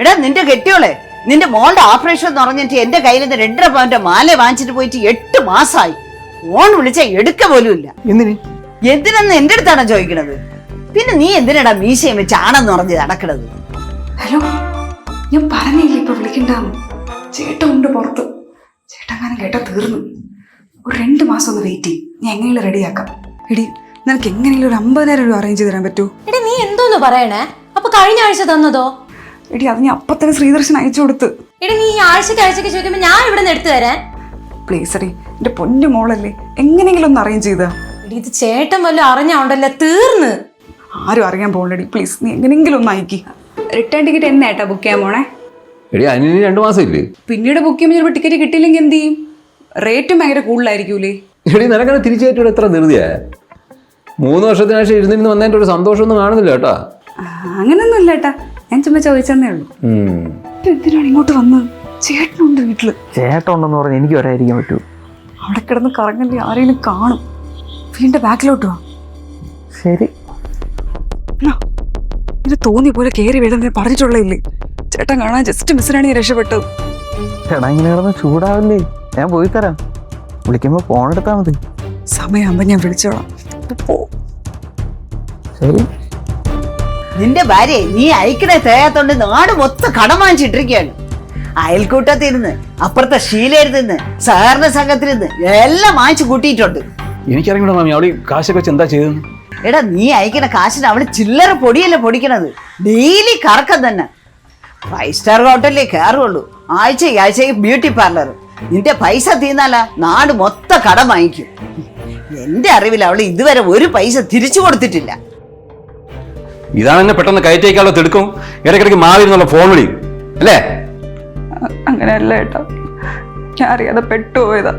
എടാ നിന്റെ കെട്ടിയോളെ നിന്റെ മോളുടെ ഓപ്പറേഷൻ എന്ന് പറഞ്ഞിട്ട് എന്റെ കയ്യിൽ നിന്ന് രണ്ടര പവന്റെ മാല വാങ്ങിച്ചിട്ട് പോയിട്ട് എട്ട് മാസമായി ഫോൺ വിളിച്ച എടുക്ക പോലും ഇല്ല. എന്തിന്? എന്തിനെന്ന് എന്റെ അടുത്താണോ ചോദിക്കണത്? പിന്നെ നീ എന്തിനാടാ മീശയും വെച്ച് ആണെന്ന് പറഞ്ഞ് നടക്കണത്? ഹലോ ഞാൻ പറഞ്ഞില്ല ഇപ്പൊ വിളിക്കണ്ടാന്ന്? ചേട്ടൻ ഉണ്ട് പുറത്ത്. ചേട്ടൻ കേട്ടാ തീർന്നു. ഒരു രണ്ട് മാസം ഒന്ന് വെയിറ്റ് ചെയ്യും. ഞാൻ എങ്ങനെയും റെഡിയാക്കാം എടി നിനക്ക് എങ്ങനെയും ഒരു അമ്പതിനായിരം രൂപ അറേഞ്ച് ചെയ്ത് തരാൻ പറ്റൂ. എടി നീ എന്തോന്ന് പറയണേ? അപ്പൊ കഴിഞ്ഞ ആഴ്ച തന്നതോ? എടി അത് ഞാൻ അപ്പൊ തന്നെ ശ്രീദർശൻ അയച്ചു കൊടുത്ത്. എടി നീ ഈ ആഴ്ചക്ക് ആഴ്ചക്ക് ചോദിക്കുമ്പോ ഞാൻ ഇവിടെ നിന്ന് എടുത്തു തരാൻ. പ്ലീസ് എടി എന്റെ പൊന്നു മോളല്ലേ എങ്ങനെയെങ്കിലും ഒന്ന് അറേഞ്ച് ചെയ്താ. എടി ഇത് ചേട്ടൻ വല്ല അറിഞ്ഞോണ്ടല്ലേ തീർന്ന്? ആരും അറിയാൻ പോകണ്ടടി പ്ലീസ് നീ എങ്ങനെയെങ്കിലും ഒന്ന് അയക്കി. റിട്ടേൺ ടിക്കറ്റ് എന്നായിട്ടാ ബുക്ക് ചെയ്യാൻ പോണേ? എടി അതിന് രണ്ട് മാസം ഇല്ലേ പിന്നീട് ബുക്ക് ചെയ്യുമ്പോൾ ചിലപ്പോൾ ടിക്കറ്റ് കിട്ടിയില്ലെങ്കിൽ എന്ത് ചെയ്യും? റേറ്റും ഭയങ്കര കൂടുതലായിരിക്കൂലേ? എടി നിനക്കങ്ങനെ തിരിച്ചു എത്ര ധൃതിയാ? മൂന്ന് വർഷത്തിനാഴ്ച ശേഷം ഇരുന്നിരുന്ന് വന്നതിന്റെ ഒരു സന്തോഷമൊന്നും കാണുന്നില്ല കേട്ടാ. അങ്ങനെയൊന്നും അങ്ങനൊന്നും ഇല്ല ഏട്ടാ. ഞാൻ ചുമ്മാ ചോദിച്ചെന്നേ ഉള്ളൂ. എന്തിനാണ് ഇങ്ങോട്ട് വന്നത് ചേട്ടനുണ്ട് വീട്ടിൽ. ചേട്ടനുണ്ടെന്ന് പറഞ്ഞ് എനിക്ക് വരായിരിക്കാൻ പറ്റൂ. അവിടെ കിടന്ന് കറങ്ങല്ലേ ആരെങ്കിലും കാണും. വീടിന്റെ ബാക്കിലോട്ട് വാ. ശരി. ഇത് തോന്നി പോലെ കയറി വീഴുന്ന പറഞ്ഞിട്ടുള്ളയില്ലേ ചേട്ടൻ കാണാൻ ജസ്റ്റ് മിസ്സിനാണ് ഞാൻ രക്ഷപ്പെട്ടത് ചേട്ടാ ഇങ്ങനെ കിടന്ന് ചൂടാവില്ലേ? ഞാൻ പോയി തരാം. വിളിക്കുമ്പോ ഫോൺ എടുത്താൽ മതി. സമയമാകുമ്പോ ഞാൻ വിളിച്ചോളാം. ശരി. നിന്റെ ഭാര്യ നീ അയക്കണേ തേയാത്തോണ്ട് നാട് മൊത്തം കടം വാങ്ങിച്ചിട്ടിരിക്കുകയാണ്. അയൽക്കൂട്ടത്തിരുന്ന് അപ്പുറത്തെ ശീലയിരുന്ന് സഹകരണ സംഘത്തിരുന്ന് എല്ലാം വാങ്ങിച്ചു കൂട്ടിയിട്ടുണ്ട്. എനിക്കറിയൂടാ മാമി അവളി കാശൊക്കെ വെച്ച് എന്താ ചെയ്തെന്ന് എടാ നീ അയക്കണ കാശിന് അവൾ ചില്ലറ പൊടിയല്ലേ പൊടിക്കണത്. ഡെയിലി കറക്കം തന്നെ. ഫൈവ് സ്റ്റാർ ഹോട്ടലിലേ കയറുള്ളൂ ആഴ്ച ആഴ്ച ബ്യൂട്ടി പാർലർ. നിന്റെ പൈസ തീർന്നാലാ നാട് മൊത്തം കടം വാങ്ങിക്കും. എന്റെ അറിവിൽ അവൾ ഇതുവരെ ഒരു പൈസ തിരിച്ചു കൊടുത്തിട്ടില്ല. ഇതാണ് എന്നെ പെട്ടെന്ന് കയറ്റേക്കാളോ തിടുക്കും. ഇടയ്ക്കിടയ്ക്ക് മാറിയിരുന്നുള്ള ഫോൺ വിളി. അല്ലേ? അങ്ങനെയല്ല ഏട്ടാ. ഞാൻ അറിയാതെ പെട്ടുപോയതാ.